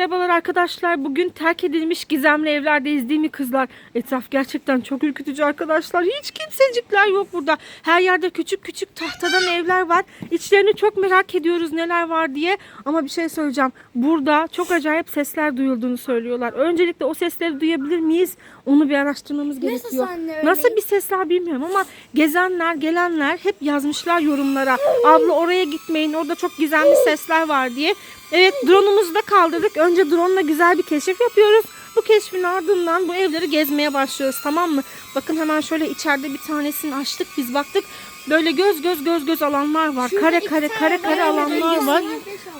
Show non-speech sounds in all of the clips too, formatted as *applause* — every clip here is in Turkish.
merhabalar arkadaşlar. Bugün terk edilmiş gizemli evlerdeyiz değil kızlar? Etraf gerçekten çok ürkütücü arkadaşlar. Hiç kimsecikler yok burada. Her yerde küçük küçük tahtadan evler var. İçlerini çok merak ediyoruz neler var diye. Ama bir şey söyleyeceğim. Burada çok acayip sesler duyulduğunu söylüyorlar. Öncelikle o sesleri duyabilir miyiz? Onu bir araştırmamız gerekiyor. anne öyle? Nasıl bir sesler bilmiyorum ama gezenler, gelenler hep yazmışlar yorumlara. Abla oraya gitmeyin. Orada çok gizemli sesler var diye. Evet drone'umuzu da kaldırdık. Önce drone'la güzel bir keşif yapıyoruz. Bu keşfin ardından bu evleri gezmeye başlıyoruz tamam mı? Bakın hemen şöyle içeride bir tanesini açtık biz baktık. Böyle göz göz göz göz alanlar var. kare kare kare kare alanlar var.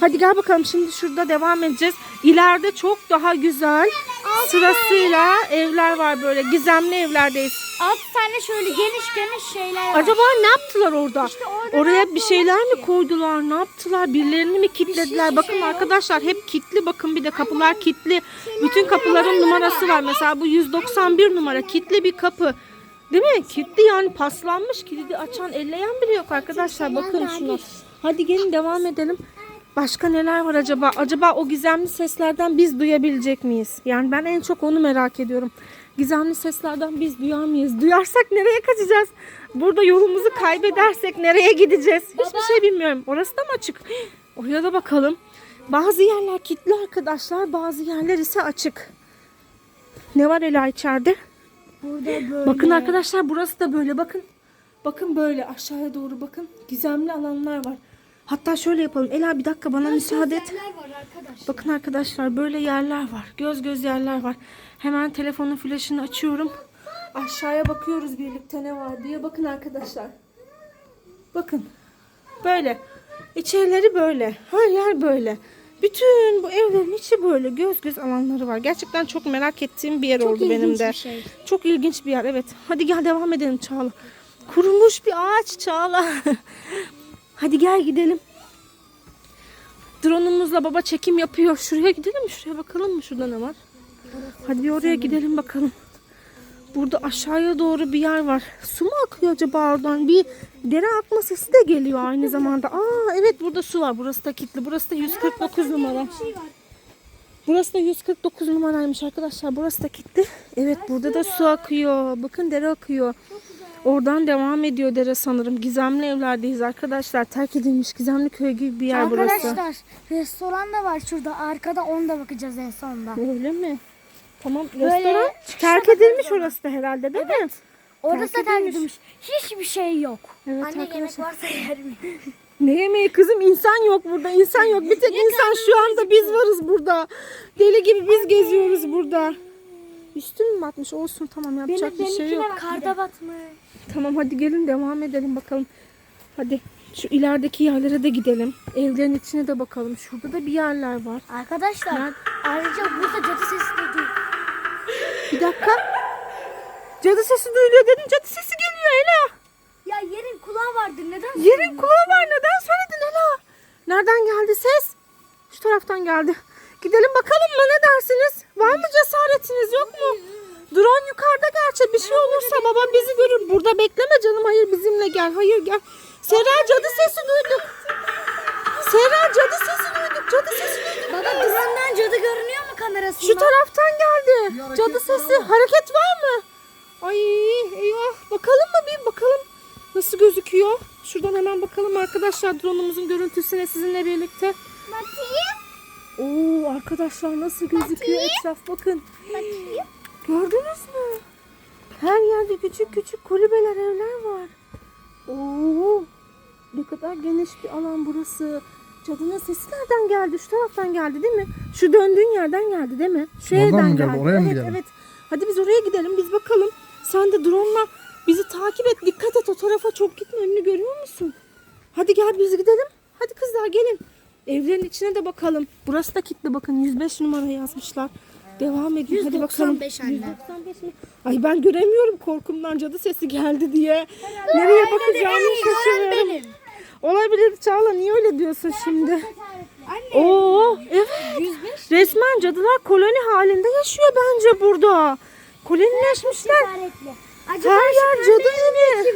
Hadi gel bakalım şimdi şurada devam edeceğiz. İleride çok daha güzel sırasıyla evler var böyle. Gizemli evlerdeyiz. Altı tane şöyle geniş geniş şeyler var. Acaba ne yaptılar orada? orada ne Oraya bir şeyler mi koydular? Ne yaptılar? Birilerini mi kilitlediler? şey Bakın yok. arkadaşlar hep kilitli. Bakın bir de kapılar kilitli. Bütün kapıların numarası var. Mesela bu 191 numara kilitli bir kapı. Değil mi? Kilitli yani paslanmış. Kilidi açan, elleyen bile yok arkadaşlar. Bakın şuna. Hadi gelin devam edelim. Başka neler var acaba? Acaba o gizemli seslerden biz duyabilecek miyiz? Yani ben en çok onu merak ediyorum. Gizemli seslerden biz duyar mıyız? Duyarsak nereye kaçacağız? Burada yolumuzu kaybedersek nereye gideceğiz? Hiçbir şey bilmiyorum. Orası da mı açık? Oraya da bakalım. Bazı yerler kilitli arkadaşlar, bazı yerler ise açık. Ne var Ela içeride? Burada böyle. Bakın arkadaşlar burası da böyle bakın. Bakın böyle aşağıya doğru bakın. Gizemli alanlar var. Hatta şöyle yapalım. Ela bir dakika bana müsaade et. Yerler var arkadaş. Bakın arkadaşlar böyle yerler var. Göz göz yerler var. Hemen telefonun flaşını açıyorum. Aşağıya bakıyoruz birlikte ne var diye. Bakın arkadaşlar. Bakın. Böyle. İçerileri böyle. Her yer böyle. Bütün bu evlerin içi böyle göz göz alanları var. Gerçekten çok merak ettiğim bir yer oldu benim de. bir şey. Çok ilginç bir yer evet. Hadi gel devam edelim Çağla. Kurumuş bir ağaç Çağla. *laughs* Hadi gel gidelim. Drone'umuzla baba çekim yapıyor. Şuraya gidelim mi? Şuraya bakalım mı? Şurada ne var? Hadi bir oraya gidelim bakalım. Burada aşağıya doğru bir yer var. Su mu akıyor acaba oradan? Bir dere akma sesi de geliyor aynı zamanda. Aa evet burada su var. Burası da kilitli. Burası da 149 numara. şey. Burası da 149 numaraymış arkadaşlar. Burası da kilitli. Evet burada da su akıyor. Bakın dere akıyor. Oradan devam ediyor dere sanırım. Gizemli evlerdeyiz arkadaşlar. Terk edilmiş gizemli köy gibi bir yer burası. Arkadaşlar restoran da var şurada. Arkada onu da bakacağız en sonunda. Öyle mi? Tamam restoran terk edilmiş orası da herhalde değil mi? Orası da Terk terk edilmiş. edilmiş. Hiçbir şey yok. Evet Anne yemek arkadaşlar. varsa yerim. *laughs* Ne yemeği kızım insan yok burada insan yok. Bir tek insan şu anda biz varız burada. Deli gibi biz geziyoruz burada. Üstün mü batmış olsun tamam yapacak bir şey yok. Karda batmış. Tamam hadi gelin devam edelim bakalım. Hadi şu ilerideki yerlere de gidelim. Evlerin içine de bakalım. Şurada da bir yerler var. Arkadaşlar Nerede? ayrıca burada cadı sesi de değil. Bir dakika. Cadı sesi duyuluyor dedin. Cadı sesi geliyor Ela. Ya yerin kulağı vardır neden? Yerin kulağı var. Neden söyledin Ela? Nereden geldi ses? Şu taraftan geldi. Gidelim bakalım mı ne dersiniz? Var mı cesaretiniz yok mu? Drone yukarıda gerçi bir şey olursa baba bizi görür. Burada bekleme canım hayır bizimle gel. Hayır gel. Serra cadı sesi duyduk. Serra cadı sesi. Cadı sesi. Baba drone'dan cadı görünüyor mu kamerasında? Şu taraftan geldi. Cadı sesi. Hareket var mı? Ay eyvah. Bakalım mı bir bakalım. Nasıl gözüküyor? Şuradan hemen bakalım arkadaşlar drone'umuzun görüntüsüne sizinle birlikte. Bakayım. Oo arkadaşlar nasıl gözüküyor etraf bakın. Bakayım. Gördünüz mü? Her yerde küçük küçük kulübeler evler var. Oo ne kadar geniş bir alan burası. Cadının sesi nereden geldi? Şu taraftan geldi değil mi? Şu döndüğün yerden geldi değil mi? Şu Oradan evden mı geldi? geldi. Oraya mı evet geldi? evet. Hadi biz oraya gidelim biz bakalım. Sen de drone'la bizi takip et. Dikkat et o tarafa çok gitme önünü görüyor musun? Hadi gel biz gidelim. Hadi kızlar gelin. Evlerin içine de bakalım. Burası da kilitli bakın 105 numara yazmışlar. Devam edin hadi bakalım. 195 anne. 195 mi? Ay ben göremiyorum korkumdan cadı sesi geldi diye. Nereye bakacağımı şaşırıyorum. Olabilir Çağla niye öyle diyorsun şimdi? Anne. Oo evet. 105 Resmen cadılar koloni halinde yaşıyor bence burada. Kolonileşmişler. Her yer cadı evi.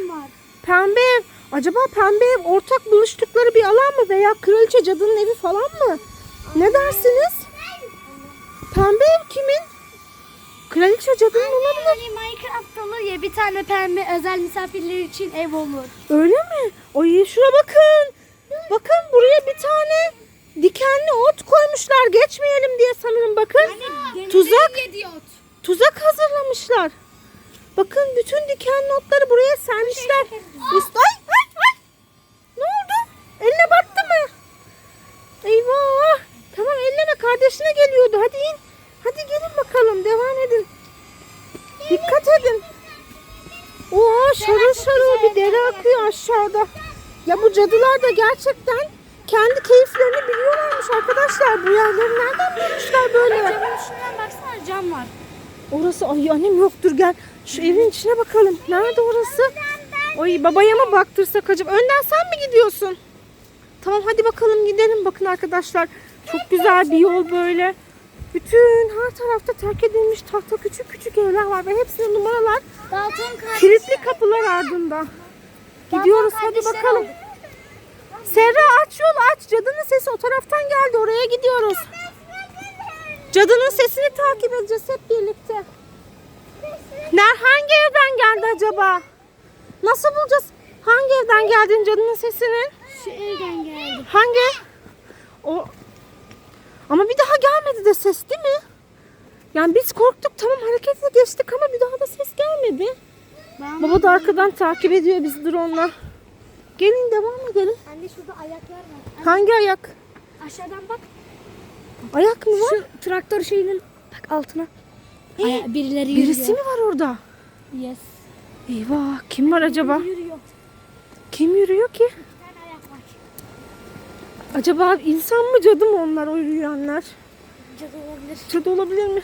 Pembe ev. Acaba pembe ev ortak buluştukları bir alan mı veya kraliçe cadının evi falan mı? Ne dersiniz? Pembe ev kimin? Kraliçe cadının olabilir. Hani Minecraft olur ya bir tane pembe özel misafirler için ev olur. Öyle mi? Ay şuna bakın. Bakın buraya bir tane dikenli ot koymuşlar. Geçmeyelim diye sanırım bakın. Tuzak. Tuzak hazırlamışlar. Bakın bütün dikenli otları buraya sermişler. Üst ay, ay, ay. Ne oldu? Eline battı mı? Eyvah. Tamam elleme kardeşine geliyordu. Hadi in. Hadi gelin bakalım. Devam edin. Dikkat edin. Oo şarıl şarıl bir dere akıyor aşağıda. Ya bu cadılar da gerçekten kendi keyiflerini biliyorlarmış arkadaşlar. Bu yerleri nereden bulmuşlar böyle? Camın şundan baksana cam var. Orası ay annem yoktur gel. Şu evin içine bakalım. Nerede orası? Ay babaya mı baktırsak acaba? Önden sen mi gidiyorsun? Tamam hadi bakalım gidelim. Bakın arkadaşlar çok güzel bir yol böyle. Bütün her tarafta terk edilmiş tahta küçük küçük evler var ve hepsinde numaralar. Kilitli kapılar ardında. Gidiyoruz hadi bakalım. Serra aç yolu aç. Cadının sesi o taraftan geldi. Oraya gidiyoruz. Cadının sesini takip edeceğiz hep birlikte. Ner hangi evden geldi acaba? Nasıl bulacağız? Hangi evden geldiğin cadının sesini? Şu evden geldi. Hangi? O ama bir daha gelmedi de ses değil mi? Yani biz korktuk tamam hareketle geçtik ama bir daha da ses gelmedi. Ben... Baba da arkadan takip ediyor bizi drone'la. Gelin devam edelim. Anne şurada ayaklar var. Hangi ayak? Aşağıdan bak. Ayak mı var? Şu traktör şeyinin bak altına. Aya- birileri yürüyor. Birisi mi var orada? Yes. Eyvah kim var acaba? Yürüyor. Kim yürüyor ki? Acaba insan mı cadı mı onlar o yürüyenler? Cadı olabilir. Cadı olabilir mi?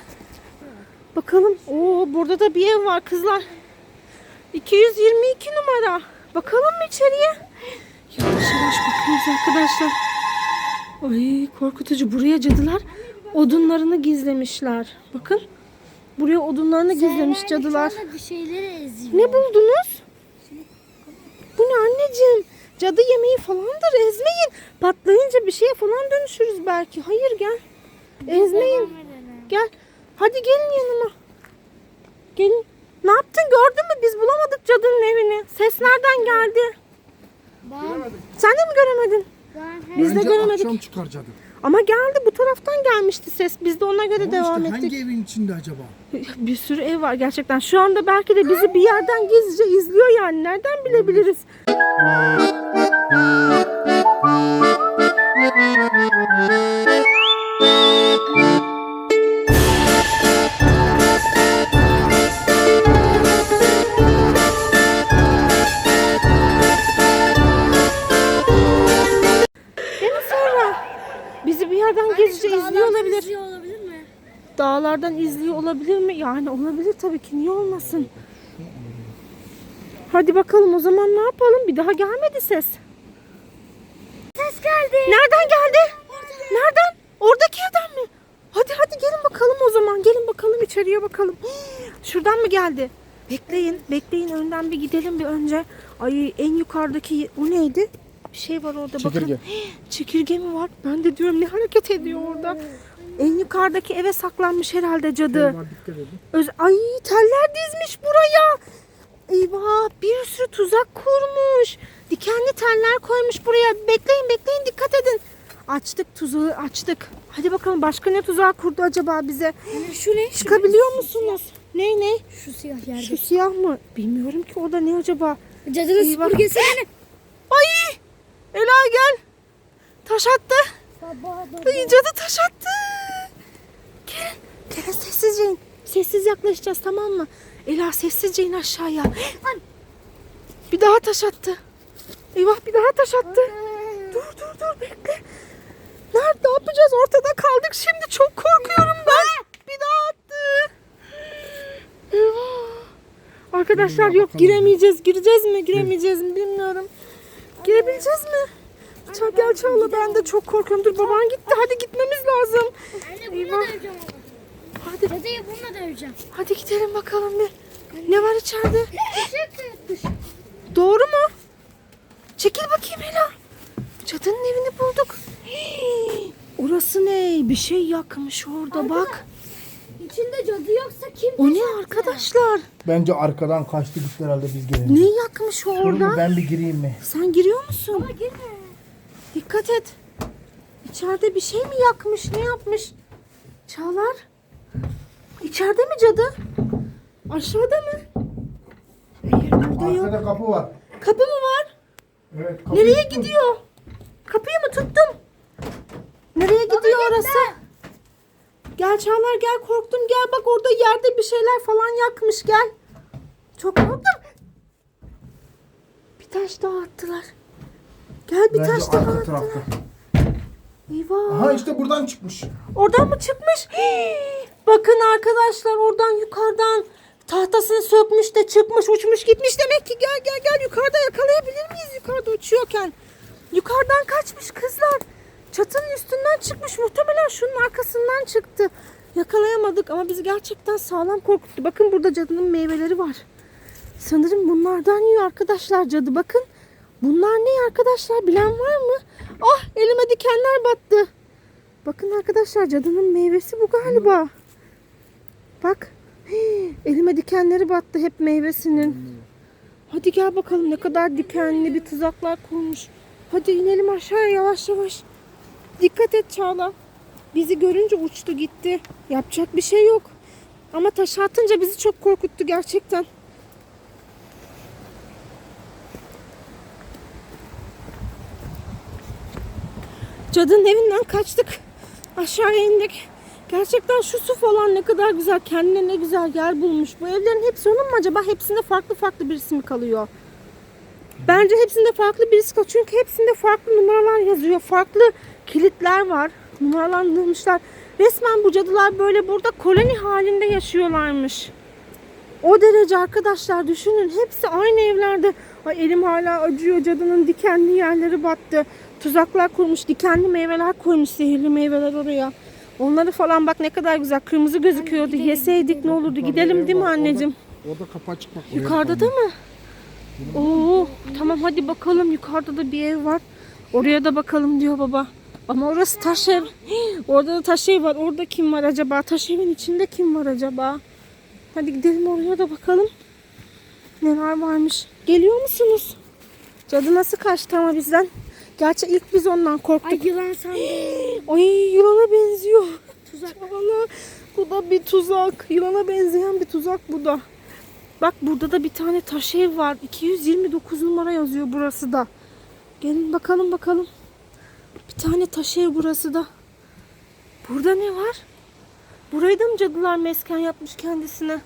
Bakalım. Oo burada da bir ev var kızlar. 222 numara. Bakalım mı içeriye? Yavaş yavaş bakıyoruz arkadaşlar. Ay korkutucu. Buraya cadılar odunlarını gizlemişler. Bakın. Buraya odunlarını gizlemiş cadılar. Bir şeyleri eziyor. Ne buldunuz? Bu ne anneciğim? Cadı yemeği falandır ezmeyin. Patlayınca bir şeye falan dönüşürüz belki. Hayır gel. Ezmeyin. Gel. Hadi gelin yanıma. Gelin. Ne yaptın gördün mü? Biz bulamadık cadının evini. Ses nereden geldi? Ben, Sen de mi göremedin? ben Biz de Bence göremedik. akşam çıkar cadı. Ama geldi bu taraftan gelmişti ses. Biz de ona göre Ama devam işte ettik. hangi evin içinde acaba? Bir sürü ev var gerçekten. Şu anda belki de bizi bir yerden gizlice izliyor yani. Nereden bilebiliriz? Yerden gizlice izliyor olabilir. İzliyor olabilir mi? Dağlardan izliyor olabilir mi? Yani olabilir tabii ki. Niye olmasın? Hadi bakalım o zaman ne yapalım? Bir daha gelmedi ses. Ses geldi. Nereden geldi? Nereden? Oradaki evden mi? Hadi hadi gelin bakalım o zaman. Gelin bakalım içeriye bakalım. *gasps* Şuradan mı geldi? Bekleyin, bekleyin. Önden bir gidelim bir önce. Ay en yukarıdaki o neydi? Bir şey var orada bakın. Çekirge. *gasps* Çekirge mi var? Ben de diyorum ne hareket ediyor orada. En yukarıdaki eve saklanmış herhalde cadı. Öz Ay teller dizmiş buraya. Eyvah bir sürü tuzak kurmuş. Dikenli teller koymuş buraya. Bekleyin bekleyin dikkat edin. Açtık tuzağı açtık. Hadi bakalım başka ne tuzağı kurdu acaba bize? Anne şu ne? Çıkabiliyor musunuz? Ne ne? Şu siyah yerde. Şu siyah mı? Bilmiyorum ki o da ne acaba? Cadının Eyvah. süpürgesi ne? Ela gel. Taş attı. Baba baba. Ay cadı taş attı. Gelin. Gelin sessizce in. Sessiz yaklaşacağız tamam mı? Ela sessizce in aşağıya. Bir daha taş attı. Eyvah bir daha taş attı. Dur dur dur bekle. Nerede ne yapacağız? Ortada kaldık şimdi. Çok korkuyorum ben. Bir daha attı. Eyvah. Arkadaşlar yok giremeyeceğiz. Gireceğiz mi? Giremeyeceğiz mi? Bilmiyorum. Girebileceğiz mi? Çak gel Çağla ben de çok korkuyorum. Dur baban gitti. Hadi gitmemiz lazım. Anne Eyvah. bununla döveceğim ama. Hadi Cadıyı bununla döveceğim. hadi gidelim bakalım bir. Ne var içeride? Dış. Doğru mu? Çekil bakayım Ela. Cadının evini bulduk. Orası ne? Bir şey yakmış orada bak. İçinde cadı yoksa kim O ne arkadaşlar? Bence arkadan kaçtı gitti herhalde biz gelelim. Ne yakmış o Dur orada? ben bir gireyim mi? Sen giriyor musun? Baba girme. Dikkat et. İçeride bir şey mi yakmış? Ne yapmış? Çağlar. İçeride mi cadı? Aşağıda mı? Hayır burada yok. Arkada kapı var. Kapı mı var? Evet kapı. Nereye gidiyor? Kapıyı mı tuttum? Nereye gidiyor orası? Gel Çağlar gel korktum gel bak orada yerde bir şeyler falan yakmış gel. Çok korktum. Bir taş daha attılar. Gel bir Bence taş daha arka attılar. tarafta. Eyvah. Aha işte buradan çıkmış. Oradan mı çıkmış? Hii! Bakın arkadaşlar oradan yukarıdan tahtasını sökmüş de çıkmış uçmuş gitmiş demek ki gel gel gel yukarıda yakalayabilir miyiz yukarıda uçuyorken? Yukarıdan kaçmış kızlar. Çatının üstünden çıkmış muhtemelen şunun arkasından çıktı. Yakalayamadık ama bizi gerçekten sağlam korkuttu. Bakın burada cadının meyveleri var. Sanırım bunlardan yiyor arkadaşlar cadı bakın. Bunlar ne arkadaşlar bilen var mı? Ah elime dikenler battı. Bakın arkadaşlar cadının meyvesi bu galiba. Bak. *gasps* Elime dikenleri battı hep meyvesinin. Hadi gel bakalım ne kadar dikenli bir tuzaklar kurmuş. Hadi inelim aşağıya yavaş yavaş. Dikkat et Çağla. Bizi görünce uçtu gitti. Yapacak bir şey yok. Ama taş atınca bizi çok korkuttu gerçekten. Cadının evinden kaçtık. Aşağıya indik. Gerçekten şu su falan ne kadar güzel. Kendine ne güzel yer bulmuş. Bu evlerin hepsi onun mu acaba? Hepsinde farklı farklı birisi mi kalıyor? Bence hepsinde farklı birisi kalıyor. Çünkü hepsinde farklı numaralar yazıyor. Farklı kilitler var. Numaralandırmışlar. Resmen bu cadılar böyle burada koloni halinde yaşıyorlarmış. O derece arkadaşlar düşünün. Hepsi aynı evlerde. Ay elim hala acıyor. Cadının dikenli yerleri battı. Tuzaklar kurmuş. Dikenli meyveler koymuş. Sihirli meyveler oraya. Onları falan bak ne kadar güzel. Kırmızı gözüküyordu. Yeseydik ne olurdu? Gidelim değil mi anneciğim? Orada kapı açık bak. Yukarıda da mı? Oo, tamam hadi bakalım. Yukarıda da bir ev var. Oraya da bakalım diyor baba. Ama orası taş ev. Hii, *gasps* Orada da taş ev var. Orada kim var acaba? Taş evin içinde kim var acaba? Hadi gidelim oraya da bakalım. Neler varmış. Geliyor musunuz? Cadı nasıl kaçtı ama bizden? Gerçi ilk biz ondan korktuk. Ay yılan sandım. *gasps* Ay yılana benziyor. *laughs* Tuzak. Yılana. Bu da bir tuzak. Yılana benzeyen bir tuzak bu da. Bak burada da bir tane taş ev var. 229 numara yazıyor burası da. Gelin bakalım bakalım. Bir tane taş ev burası da. Burada ne var? Burayı da mı cadılar mesken yapmış kendisine?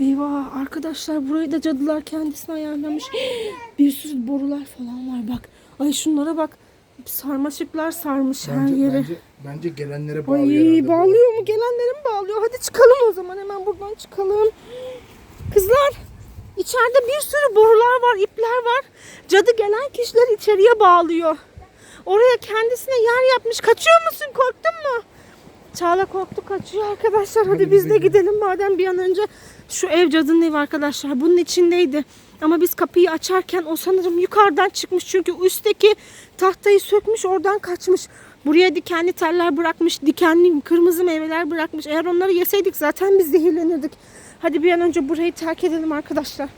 Eyvah arkadaşlar burayı da cadılar kendisine ayarlamış. *gasps* Bir sürü borular falan var bak. Ay şunlara bak. Sarmaşıklar sarmış her Bence, yere. bence, bence gelenlere bağlıyor Ay bu. bağlıyor mu? Gelenleri mi bağlıyor? Hadi çıkalım o zaman hemen buradan çıkalım. Kızlar içeride bir sürü borular var, ipler var. Cadı gelen kişileri içeriye bağlıyor. Oraya kendisine yer yapmış. Kaçıyor musun? Korktun mu? Çağla korktu kaçıyor arkadaşlar. Hadi, Hadi biz de gidelim madem bir an önce. Şu ev cadının evi arkadaşlar. Bunun içindeydi. Ama biz kapıyı açarken o sanırım yukarıdan çıkmış. Çünkü üstteki tahtayı sökmüş oradan kaçmış. Buraya dikenli teller bırakmış. Dikenli kırmızı meyveler bırakmış. Eğer onları yeseydik zaten biz zehirlenirdik. Hadi bir an önce burayı terk edelim arkadaşlar.